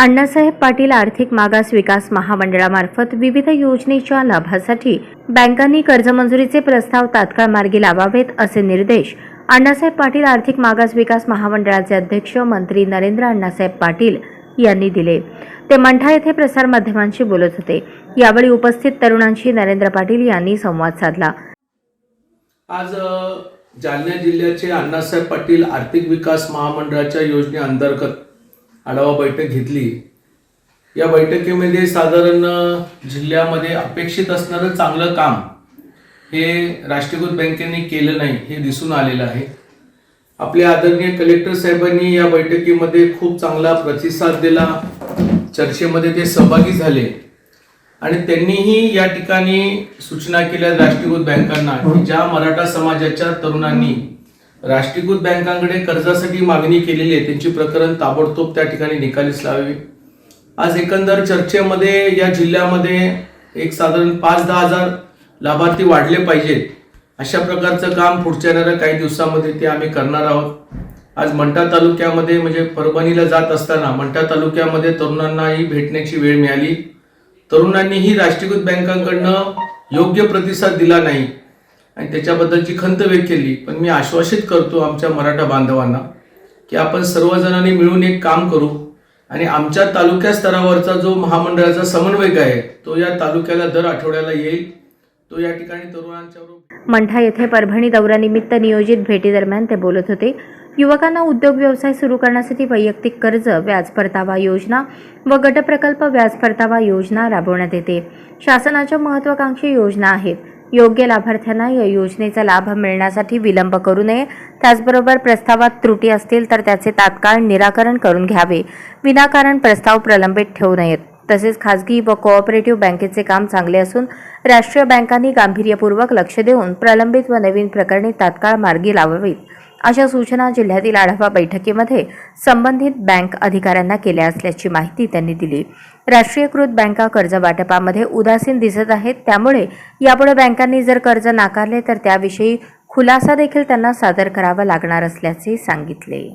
अण्णासाहेब पाटील आर्थिक मागास विकास महामंडळामार्फत विविध योजनेच्या लाभासाठी बँकांनी कर्जमंजुरीचे प्रस्ताव तात्काळ मार्गी लावावेत असे निर्देश अण्णासाहेब पाटील आर्थिक मागास विकास महामंडळाचे अध्यक्ष मंत्री नरेंद्र अण्णासाहेब पाटील यांनी दिले. ते मंठा येथे प्रसारमाध्यमांशी बोलत होते. यावेळी उपस्थित तरुणांशी नरेंद्र पाटील यांनी संवाद साधला. आज जालना जिल्ह्याचे अण्णासाहेब पाटील आर्थिक विकास महामंडळाच्या योजनेअंतर्गत आढावा बैठक घेतली. या बैठकीमध्ये साधारण जिल्ह्यामध्ये अपेक्षित असणारं चांगलं काम हे राष्ट्रीयकृत बँकेने केलं नाही हे दिसून आलेलं आहे. आपले आदरणीय कलेक्टर साहेबांनी या बैठकीमध्ये खूप चांगला प्रतिसाद दिला. चर्चेमध्ये ते सहभागी झाले. आणि त्यांनीही या ठिकाणी सूचना केल्या राष्ट्रीयकृत बँकांना की ज्या मराठा समाजाच्या तरुणांनी राष्ट्रीयकृत बँकांकडे कर्जासाठी मागणी केलेली आहे. त्यांची प्रकरण ताबडतोब त्या ठिकाणी निकालीस लावावी. आज एकंदर चर्चेमध्ये या जिल्ह्यामध्ये एक साधारण पाच दहा हजार लाभार्थी वाढले पाहिजेत. अशा प्रकारचं काम पुढच्या येणाऱ्या काही दिवसामध्ये ते आम्ही करणार आहोत. आज मंठा तालुक्यामध्ये म्हणजे परभणीला जात असताना मंठा तालुक्यामध्ये तरुणांनाही भेटण्याची वेळ मिळाली. तरुणांनीही राष्ट्रीयकृत बँकांकडनं योग्य प्रतिसाद दिला नाही. आणि त्याच्याबद्दलची खंत व्यक्त केली. पण मी आश्वासित करतो आमच्या मराठा बांधवांना की आपण सर्वजणांनी मिळून एक काम करू. आणि आमच्या तालुक्या स्तरावरचा जो महामंडळाचा समन्वयक आहे तो या तालुक्याला दर आठवड्याला येईल. तो या ठिकाणी तरुणांच्या मंठा येथे परभणी दौऱ्यानिमित्त नियोजित भेटीदरम्यान ते बोलत होते. युवकांना उद्योग व्यवसाय सुरू करण्यासाठी वैयक्तिक कर्ज व्याज परतावा योजना व गटप्रकल्प व्याज परतावा योजना राबवण्यात येते. शासनाच्या महत्वाकांक्षी योजना आहेत. योग्य लाभार्थ्यांना या योजनेचा लाभ मिळण्यासाठी विलंब करू नये. त्याचबरोबर प्रस्तावात त्रुटी असतील तर त्याचे तात्काळ निराकरण करून घ्यावे. विनाकारण प्रस्ताव प्रलंबित ठेवू नयेत. तसेच खासगी व कोऑपरेटिव्ह बँकेचे काम चांगले असून राष्ट्रीय बँकांनी गांभीर्यपूर्वक लक्ष देऊन प्रलंबित व नवीन प्रकरणी तात्काळ मार्गी लावावीत. अशा सूचना जिल्ह्यातील आढावा बैठकीमध्ये संबंधित बँक अधिकाऱ्यांना केल्या असल्याची माहिती त्यांनी दिली. राष्ट्रीयकृत बँका कर्ज वाटपामध्ये उदासीन दिसत आहेत. त्यामुळे यापुढे बँकांनी जर कर्ज नाकारले तर त्याविषयी खुलासा देखील त्यांना सादर करावा लागणार असल्याचे सांगितले.